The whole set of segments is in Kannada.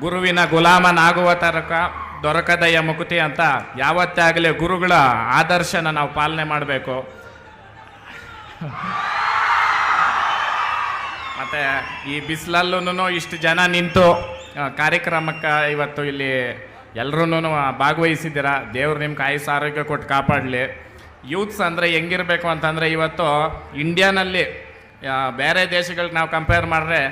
ಗುರುವಿನ ಗುಲಾಮನಾಗುವ ತರಕ ದೊರಕದಯ್ಯ ಮುಕುತಿ ಅಂತ ಯಾವತ್ತೇ ಆಗಲಿ ಗುರುಗಳ ಆದರ್ಶನ ನಾವು ಪಾಲನೆ ಮಾಡಬೇಕು. ಮತ್ತು ಈ ಬಿಸಿಲಲ್ಲೂ ಇಷ್ಟು ಜನ ನಿಂತು ಕಾರ್ಯಕ್ರಮಕ್ಕೆ ಇವತ್ತು ಇಲ್ಲಿ ಎಲ್ಲರೂ ಭಾಗವಹಿಸಿದ್ದೀರ? ದೇವ್ರು ನಿಮ್ಗೆ ಆಯುಸ್ ಆರೋಗ್ಯ ಕೊಟ್ಟು ಕಾಪಾಡಲಿ. ಯೂತ್ಸ್ ಅಂದರೆ ಹೆಂಗಿರಬೇಕು ಅಂತಂದರೆ ಇವತ್ತು ಇಂಡಿಯಾನಲ್ಲಿ ಬೇರೆ ದೇಶಗಳಿಗೆ ನಾವು ಕಂಪೇರ್ ಮಾಡಿದ್ರೆ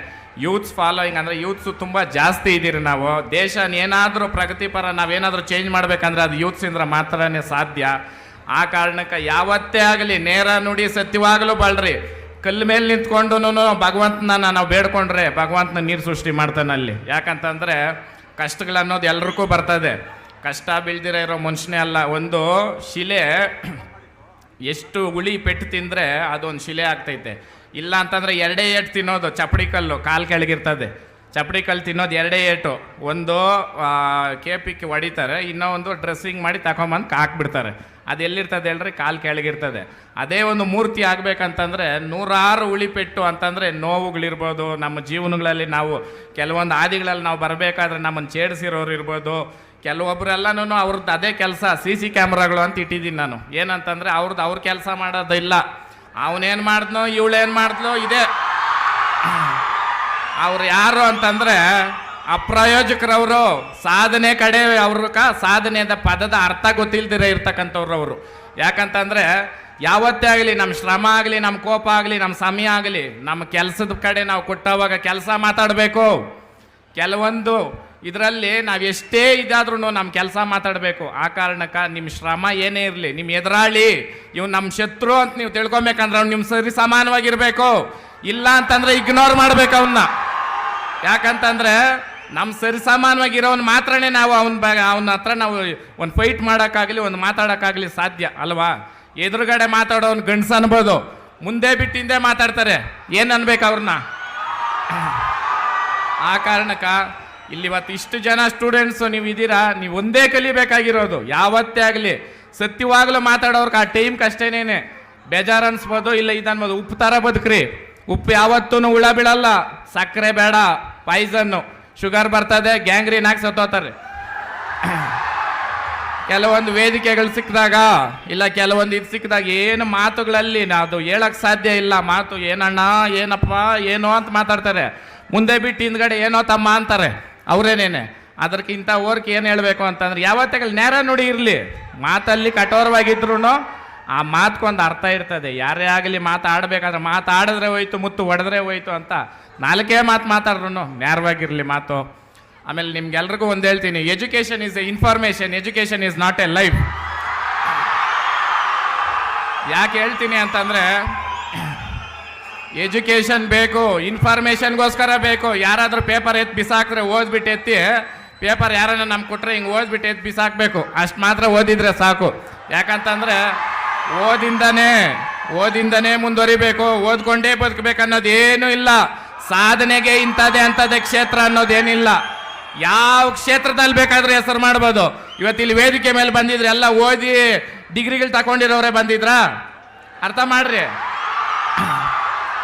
ಯೂತ್ಸ್ ಫಾಲೋಯಿಂಗ್ ಅಂದರೆ ಯೂತ್ಸು ತುಂಬ ಜಾಸ್ತಿ ಇದ್ದೀರಿ ನಾವು. ದೇಶ ಏನಾದರೂ ಪ್ರಗತಿಪರ ನಾವೇನಾದರೂ ಚೇಂಜ್ ಮಾಡಬೇಕಂದ್ರೆ ಅದು ಯೂತ್ಸಿಂದ ಮಾತ್ರನೇ ಸಾಧ್ಯ. ಆ ಕಾರಣಕ್ಕೆ ಯಾವತ್ತೇ ಆಗಲಿ ನೇರ ನುಡಿ ಸತ್ಯವಾಗಲೂ ಬಾಳ್ರಿ. ಕಲ್ಲು ಮೇಲೆ ನಿಂತ್ಕೊಂಡು ಭಗವಂತನ ನಾವು ಬೇಡ್ಕೊಂಡ್ರೆ ಭಗವಂತನ ನೀರು ಸೃಷ್ಟಿ ಮಾಡ್ತಾನೆ ಅಲ್ಲಿ. ಯಾಕಂತಂದರೆ ಕಷ್ಟಗಳನ್ನೋದು ಎಲ್ರಿಗೂ ಬರ್ತದೆ. ಕಷ್ಟ ಬೀಳ್ದಿರ ಇರೋ ಮನುಷ್ಯನೇ ಅಲ್ಲ. ಒಂದು ಶಿಲೆ ಎಷ್ಟು ಉಳಿ ಪೆಟ್ಟು ತಿಂದರೆ ಅದೊಂದು ಶಿಲೆ ಆಗ್ತೈತೆ. ಇಲ್ಲ ಅಂತಂದರೆ ಎರಡೇ ಏಟು ತಿನ್ನೋದು ಚಪ್ಪಡಿ ಕಲ್ಲು, ಕಾಲು ಕೆಳಗಿರ್ತದೆ. ಚಪ್ಪಡಿ ಕಲ್ಲು ತಿನ್ನೋದು ಎರಡೇ ಏಟು. ಒಂದು ಕೇಪಿಕ್ಕೆ ಹೊಡಿತಾರೆ, ಇನ್ನೂ ಒಂದು ಡ್ರೆಸ್ಸಿಂಗ್ ಮಾಡಿ ತಗೊಂಬಂದು ಹಾಕ್ಬಿಡ್ತಾರೆ. ಅದು ಎಲ್ಲಿರ್ತದೆ ಹೇಳ್ರಿ? ಕಾಲು ಕೆಳಗಿರ್ತದೆ. ಅದೇ ಒಂದು ಮೂರ್ತಿ ಆಗಬೇಕಂತಂದರೆ ನೂರಾರು ಉಳಿಪೆಟ್ಟು ಅಂತಂದರೆ ನೋವುಗಳಿರ್ಬೋದು, ನಮ್ಮ ಜೀವನಗಳಲ್ಲಿ ನಾವು ಕೆಲವೊಂದು ಆದಿಗಳಲ್ಲಿ ನಾವು ಬರಬೇಕಾದ್ರೆ ನಮ್ಮನ್ನು ಛೇಡಿಸಿರೋರು ಇರ್ಬೋದು. ಕೆಲವೊಬ್ಬರೆಲ್ಲನೂ ಅವ್ರದ್ದು ಅದೇ ಕೆಲಸ, ಸಿ ಸಿ ಕ್ಯಾಮ್ರಾಗಳು ಅಂತ ಇಟ್ಟಿದ್ದೀನಿ ನಾನು. ಏನಂತಂದರೆ ಅವ್ರದ್ದು ಅವ್ರ ಕೆಲಸ ಮಾಡೋದಿಲ್ಲ. ಅವನೇನು ಮಾಡಿದ್ನೋ, ಇವಳೇನು ಮಾಡಿದ್ಲೋ ಇದೆ. ಅವ್ರು ಯಾರು ಅಂತಂದರೆ ಅಪ್ರಾಯೋಜಕರವರು, ಸಾಧನೆ ಕಡೆ ಅವ್ರಕ ಸಾಧನೆಯ ಪದದ ಅರ್ಥ ಗೊತ್ತಿಲ್ದಿರ ಇರ್ತಕ್ಕಂಥವ್ರು ಅವರು. ಯಾಕಂತಂದರೆ ಯಾವತ್ತೇ ಆಗಲಿ ನಮ್ಮ ಶ್ರಮ ಆಗಲಿ ನಮ್ಮ ಕೋಪ ಆಗಲಿ ನಮ್ಮ ಸಮಯ ಆಗಲಿ ನಮ್ಮ ಕೆಲಸದ ಕಡೆ ನಾವು ಕೊಟ್ಟವಾಗ ಕೆಲಸ ಮಾತಾಡಬೇಕು. ಕೆಲವೊಂದು ಇದರಲ್ಲಿ ನಾವು ಎಷ್ಟೇ ಇದಾದ್ರೂ ನಮ್ಮ ಕೆಲಸ ಮಾತಾಡಬೇಕು. ಆ ಕಾರಣಕ್ಕೆ ನಿಮ್ಮ ಶ್ರಮ ಏನೇ ಇರಲಿ ನಿಮ್ಮ ಎದುರಾಳಿ, ಇವ್ ನಮ್ಮ ಶತ್ರು ಅಂತ ನೀವು ತಿಳ್ಕೊಬೇಕಂದ್ರೆ ಅವ್ನು ನಿಮ್ಮ ಸರಿ ಸಮಾನವಾಗಿರಬೇಕು. ಇಲ್ಲ ಅಂತಂದ್ರೆ ಇಗ್ನೋರ್ ಮಾಡ್ಬೇಕು ಅವನ್ನ ಯಾಕಂತಂದ್ರೆ ನಮ್ಮ ಸರಿ ಸಮಾನವಾಗಿರೋನ್ ಮಾತ್ರನೇ ನಾವು ಅವನ ಬ, ಅವನ ಹತ್ರ ನಾವು ಒಂದು ಫೈಟ್ ಮಾಡೋಕ್ಕಾಗಲಿ, ಒಂದು ಮಾತಾಡೋಕ್ಕಾಗಲಿ ಸಾಧ್ಯ, ಅಲ್ವಾ? ಎದುರುಗಡೆ ಮಾತಾಡೋನ್ ಗಂಡ್ಸ ಅನ್ಬೋದು. ಮುಂದೆ ಬಿಟ್ಟು ಹಿಂದೆ ಮಾತಾಡ್ತಾರೆ. ಏನು ಅನ್ಬೇಕು ಅವ್ರನ್ನ ಆ ಕಾರಣಕ್ಕ ಇಲ್ಲಿ ಇವತ್ತು ಇಷ್ಟು ಜನ ಸ್ಟೂಡೆಂಟ್ಸು ನೀವು ಇದ್ದೀರಾ ನೀವು ಒಂದೇ ಕಲಿಬೇಕಾಗಿರೋದು. ಯಾವತ್ತೇ ಆಗಲಿ. ಸತ್ಯವಾಗಲೂ ಮಾತಾಡೋರ್ಗೆ ಆ ಟೈಮ್ ಕಷ್ಟೇನೇನೆ. ಬೇಜಾರು ಅನ್ಸ್ಬೋದು ಇಲ್ಲ ಇದನ್ಬೋದು. ಉಪ್ಪು ಥರ ಬದುಕ್ರಿ. ಉಪ್ಪು ಯಾವತ್ತೂ ಹುಳ ಬೀಳಲ್ಲ. ಸಕ್ಕರೆ ಬೇಡ. ಪಾಯ್ಸನ್ನು ಶುಗರ್ ಬರ್ತದೆ. ಗ್ಯಾಂಗ್ರೀನ್ ಹಾಕಿ ಸತ್ತೋತಾರೆ ಕೆಲವೊಂದು ವೇದಿಕೆಗಳು ಸಿಕ್ಕಿದಾಗ, ಇಲ್ಲ ಕೆಲವೊಂದು ಇದು ಸಿಕ್ಕಿದಾಗ ಏನು ಮಾತುಗಳಲ್ಲಿ ಅದು ಹೇಳಕ್ ಸಾಧ್ಯ ಇಲ್ಲ. ಮಾತು ಏನಣ್ಣ, ಏನಪ್ಪ, ಏನೋ ಅಂತ ಮಾತಾಡ್ತಾರೆ. ಮುಂದೆ ಬಿಟ್ಟು ಹಿಂದ್ಗಡೆ ಏನೋ ತಮ್ಮ ಅಂತಾರೆ. ಅವರೇನೇನೆ? ಅದಕ್ಕಿಂತ ಓರ್ಕ್ ಏನು ಹೇಳಬೇಕು ಅಂತಂದ್ರೆ ಯಾವತ್ತಾಗಲಿ ನೇರ ನುಡಿ ಇರಲಿ, ಮಾತಲ್ಲಿ ಕಠೋರವಾಗಿದ್ರು ಆ ಮಾತ್ಕೊಂದು ಅರ್ಥ ಇರ್ತದೆ. ಯಾರೇ ಆಗಲಿ ಮಾತಾಡಬೇಕಾದ್ರೆ ಮಾತಾಡಿದ್ರೆ ಹೋಯ್ತು, ಮುತ್ತು ಹೊಡೆದ್ರೆ ಹೋಯ್ತು ಅಂತ ನಾಲ್ಕೇ ಮಾತು ಮಾತಾಡ್ರು ನೇರವಾಗಿರಲಿ ಮಾತು. ಆಮೇಲೆ ನಿಮ್ಗೆಲ್ರಿಗೂ ಒಂದು ಹೇಳ್ತೀನಿ, education is a information, education is not a life. ಯಾಕೆ ಹೇಳ್ತೀನಿ ಅಂತಂದ್ರೆ ಎಜುಕೇಷನ್ ಬೇಕು ಇನ್ಫಾರ್ಮೇಷನ್ಗೋಸ್ಕರ ಬೇಕು. ಯಾರಾದರೂ ಪೇಪರ್ ಎತ್ತು ಬಿಸಾಕಿದ್ರೆ ಓದ್ಬಿಟ್ಟು ಎತ್ತಿ ಪೇಪರ್ ಯಾರನ್ನ ನಮ್ಗೆ ಕೊಟ್ಟರೆ ಹಿಂಗೆ ಓದ್ಬಿಟ್ಟು ಎತ್ತು ಬಿಸಾಕಬೇಕು. ಅಷ್ಟು ಮಾತ್ರ ಓದಿದರೆ ಸಾಕು. ಯಾಕಂತಂದರೆ ಓದಿಂದನೇ ಓದಿಂದನೇ ಮುಂದುವರಿಬೇಕು. ಓದ್ಕೊಂಡೇ ಬದುಕಬೇಕು ಏನೂ ಇಲ್ಲ. ಸಾಧನೆಗೆ ಇಂಥದ್ದೇ ಅಂಥದ್ದೇ ಕ್ಷೇತ್ರ ಅನ್ನೋದೇನಿಲ್ಲ. ಯಾವ ಕ್ಷೇತ್ರದಲ್ಲಿ ಬೇಕಾದರೂ ಹೆಸರು ಮಾಡ್ಬೋದು. ಇವತ್ತಿಲ್ಲಿ ವೇದಿಕೆ ಮೇಲೆ ಬಂದಿದ್ರೆ ಎಲ್ಲ ಓದಿ ಡಿಗ್ರಿಗಳು ತಗೊಂಡಿರೋರೇ ಬಂದಿದ್ರಾ? ಅರ್ಥ ಮಾಡ್ರಿ.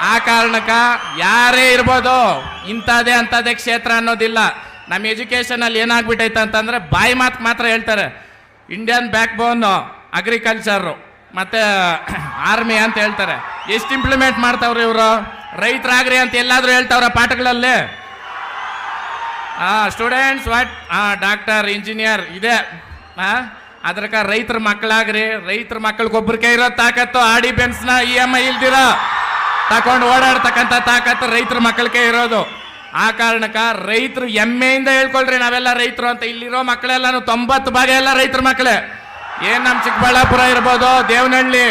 ಆ ಕಾರಣಕ್ಕ ಯಾರೇ ಇರ್ಬೋದು ಇಂಥದ್ದೇ ಅಂಥದ್ದೇ ಕ್ಷೇತ್ರ ಅನ್ನೋದಿಲ್ಲ. ನಮ್ಮ ಎಜುಕೇಷನಲ್ಲಿ ಏನಾಗ್ಬಿಟ್ಟೈತೆ ಅಂತಂದ್ರೆ ಬಾಯಿ ಮಾತು ಮಾತ್ರ ಹೇಳ್ತಾರೆ. ಇಂಡಿಯನ್ ಬ್ಯಾಕ್ ಬೋನ್ ಅಗ್ರಿಕಲ್ಚರು ಮತ್ತೆ ಆರ್ಮಿ ಅಂತ ಹೇಳ್ತಾರೆ. ಎಷ್ಟು ಇಂಪ್ಲಿಮೆಂಟ್ ಮಾಡ್ತಾವ್ರಿ ಇವರು? ರೈತರಾಗ್ರಿ ಅಂತ ಎಲ್ಲಾದ್ರೂ ಹೇಳ್ತಾವ್ರ ಪಾಠಗಳಲ್ಲಿ? ಸ್ಟೂಡೆಂಟ್ಸ್ ವಾಟ್ ಡಾಕ್ಟರ್ ಇಂಜಿನಿಯರ್ ಇದೆ. ಹಾಂ ಅದ್ರಕ ರೈತರ ಮಕ್ಕಳಾಗ್ರಿ ರೈತರ ಮಕ್ಕಳಿಗೆ ಒಬ್ರಿಗೆ ಇರೋ ತಾಕತ್ತು, ಆಡಿ ಬೆನ್ಸ್ನ ಇ ಎಂ ಐ ಇಲ್ದಿರ ತಕೊಂಡು ಓಡಾಡ್ತಕ್ಕಂಥ ತಾಕತ್ತು ರೈತರ ಮಕ್ಕಳಿಗೆ ಇರೋದು. ಆ ಕಾರಣಕ್ಕ ರೈತರು ಹೆಮ್ಮೆಯಿಂದ ಹೇಳ್ಕೊಳ್ರಿ, ನಾವೆಲ್ಲ ರೈತರು ಅಂತ ಇಲ್ಲಿರೋ ಮಕ್ಕಳೆಲ್ಲ ತೊಂಬತ್ತು ಭಾಗ ಎಲ್ಲ ರೈತರ ಮಕ್ಕಳೇ. ಏನು ನಮ್ಮ ಚಿಕ್ಕಬಳ್ಳಾಪುರ ಇರ್ಬೋದು, ದೇವನಹಳ್ಳಿ,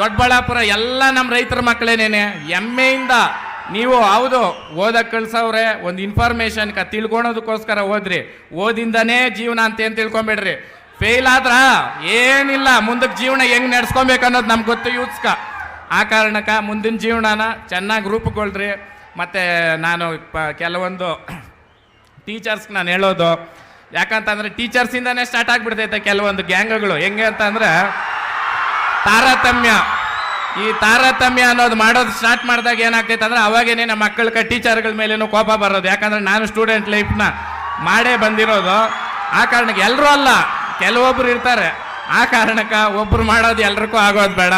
ದೊಡ್ಡಬಳ್ಳಾಪುರ, ಎಲ್ಲ ನಮ್ಮ ರೈತರ ಮಕ್ಕಳೇನೇನೆ. ಹೆಮ್ಮೆಯಿಂದ ನೀವು ಹೌದು ಓದಕ್ಕೆ ಕಳ್ಸವ್ರೆ, ಒಂದು ಇನ್ಫಾರ್ಮೇಷನ್ಗೆ ತಿಳ್ಕೊಳೋದಕ್ಕೋಸ್ಕರ ಓದ್ರಿ. ಓದಿಂದನೇ ಜೀವನ ಅಂತ ಏನು ತಿಳ್ಕೊಂಬೇಡ್ರಿ ಫೇಲ್ ಆದ್ರ? ಏನಿಲ್ಲ ಮುಂದಕ್ಕೆ ಜೀವನ ಹೆಂಗ್ ನಡ್ಸ್ಕೊಬೇಕು ಅನ್ನೋದು ನಮ್ಗೆ ಗೊತ್ತು, ಯೂತ್ಸ್ಕ. ಆ ಕಾರಣಕ್ಕೆ ಮುಂದಿನ ಜೀವನನ ಚೆನ್ನಾಗಿ ರೂಪುಗೊಳ್ರಿ. ಮತ್ತು ನಾನು ಪ- ಕೆಲವೊಂದು ಟೀಚರ್ಸ್ಗೆ ನಾನು ಹೇಳೋದು, ಯಾಕಂತಂದರೆ ಟೀಚರ್ಸಿಂದನೇ ಸ್ಟಾರ್ಟ್ ಆಗಿಬಿಡ್ತೈತೆ ಕೆಲವೊಂದು ಗ್ಯಾಂಗ್ಗಳು. ಹೆಂಗೆ ಅಂತಂದ್ರೆ ತಾರತಮ್ಯ. ಈ ತಾರತಮ್ಯ ಅನ್ನೋದು ಮಾಡೋದು ಸ್ಟಾರ್ಟ್ ಮಾಡಿದಾಗ ಏನಾಗ್ತೈತೆ ಅಂದರೆ ಅವಾಗೇನೆ ನಮ್ಮ ಮಕ್ಕಳ ಟೀಚರ್ಗಳ ಮೇಲೇನು ಕೋಪ ಬರೋದು. ಯಾಕಂದರೆ ನಾನು ಸ್ಟೂಡೆಂಟ್ ಲೈಫ್ನ ಮಾಡೇ ಬಂದಿರೋದು. ಆ ಕಾರಣಕ್ಕೆ ಎಲ್ಲರೂ ಅಲ್ಲ, ಕೆಲವೊಬ್ರು ಇರ್ತಾರೆ. ಆ ಕಾರಣಕ್ಕೆ ಒಬ್ರು ಮಾಡೋದು ಎಲ್ರಿಗೂ ಆಗೋದು ಬೇಡ.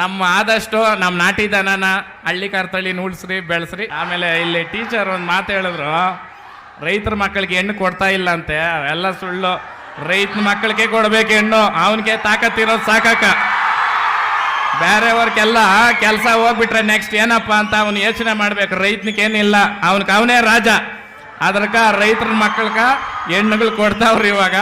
ನಮ್ಮ ಆದಷ್ಟು ನಮ್ಮ ನಾಟಿ ದನನ ಹಳ್ಳಿ ಕರ್ತಳಿ ಉಳಿಸ್ರಿ ಬೆಳೆಸ್ರಿ. ಆಮೇಲೆ ಇಲ್ಲಿ ಟೀಚರ್ ಒಂದು ಮಾತು ಹೇಳಿದ್ರು, ರೈತರ ಮಕ್ಕಳಿಗೆ ಹೆಣ್ಣು ಕೊಡ್ತಾ ಇಲ್ಲ ಅಂತೆ ಅವೆಲ್ಲ ಸುಳ್ಳು. ರೈತನ ಮಕ್ಕಳಿಗೆ ಕೊಡ್ಬೇಕು ಹೆಣ್ಣು, ಅವನಿಗೆ ತಾಕತ್ತಿರೋದು ಸಾಕಾಕ ಬೇರೆಯವ್ರಿಗೆಲ್ಲ ಕೆಲಸ ಹೋಗ್ಬಿಟ್ರೆ ನೆಕ್ಸ್ಟ್ ಏನಪ್ಪ ಅಂತ ಅವನು ಯೋಚನೆ ಮಾಡ್ಬೇಕು. ರೈತನಿಗೇನಿಲ್ಲ, ಅವನಿಗೆ ಅವನೇ ರಾಜ. ಅದ್ರಕ ರೈತರ ಮಕ್ಕಳಿಗೆ ಹೆಣ್ಣುಗಳು ಕೊಡ್ತಾವ್ರಿ ಇವಾಗ.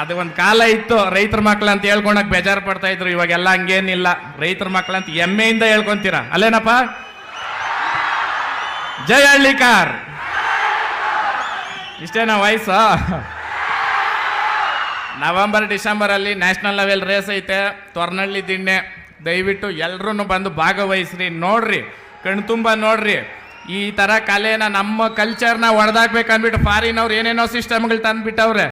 ಅದು ಒಂದು ಕಾಲ ಇತ್ತು. ರೈತರ ಮಕ್ಳು ಅಂತ ಹೇಳ್ಕೊಳಕ್ ಬೇಜಾರು ಪಡ್ತಾ ಇದ್ರು. ಇವಾಗೆಲ್ಲ ಹಂಗೇನಿಲ್ಲ. ರೈತರ ಮಕ್ಳು ಅಂತ ಹೆಮ್ಮೆಯಿಂದ ಹೇಳ್ಕೊಂತೀರಾ? ಅಲ್ಲೇನಪ್ಪ? ಜಯ ಹಳ್ಳಿಕಾರ್. ಇಷ್ಟೇನಾ ವಯಸ್ಸು? ನವೆಂಬರ್, ಡಿಸೆಂಬರಲ್ಲಿ ನ್ಯಾಷನಲ್ ಲೆವೆಲ್ ರೇಸ್ ಐತೆ. ತೊರ್ನಳ್ಳಿ ದಿಣ್ಣೆ. ದಯವಿಟ್ಟು ಎಲ್ಲರೂ ಬಂದು ಭಾಗವಹಿಸ್ರಿ. ನೋಡ್ರಿ ಕಣ್ತುಂಬ ನೋಡ್ರಿ. ಈ ಥರ ಕಲೆನ ನಮ್ಮ ಕಲ್ಚರ್ನ ಹೊಡೆದಾಕ್ಬೇಕಂದ್ಬಿಟ್ಟು ಫಾರಿನ್ ಅವ್ರು ಏನೇನೋ ಸಿಸ್ಟಮ್ಗಳು ತಂದ್ಬಿಟ್ಟವ್ರೆ.